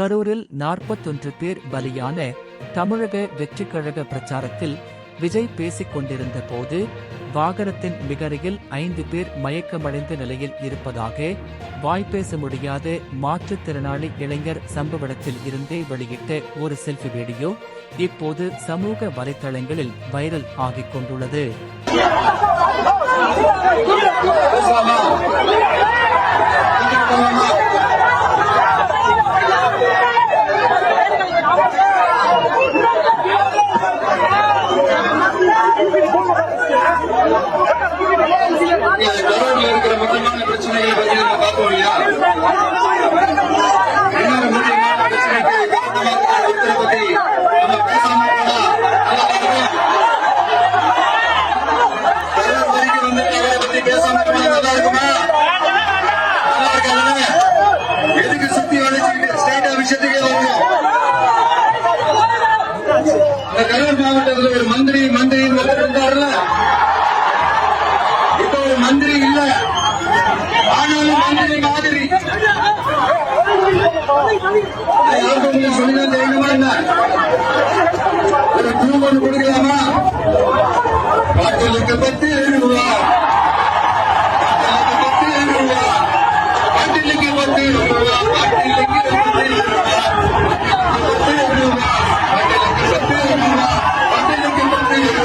கரூரில் நாற்பத்தொன்று பேர் பலியான தமிழக வெற்றி கழக பிரச்சாரத்தில் விஜய் பேசிக் கொண்டிருந்த போது வாகனத்தின் மிகரையில் ஐந்து பேர் மயக்கமடைந்த நிலையில் இருப்பதாக வாய்ப்பேச முடியாத மாற்றுத்திறனாளி இளைஞர் சம்பவத்தில் இருந்தே வெளியிட்ட ஒரு செல்ஃபி வீடியோ இப்போது சமூக வலைதளங்களில் வைரல் ஆகிக் கொண்டுள்ளது இந்த கரூர் மாவட்டத்தில் ஒரு மந்திரி மந்திரி ஒருத்தர் இருந்தாருல இப்ப ஒரு மந்திரி இல்ல. ஆனாலும் மந்திரி மாதிரி. யாருக்கும் சொல்லிதான் தெரியணுமா என்ன? ஒரு டூ ஒன்று கொடுக்கலாமா பத்து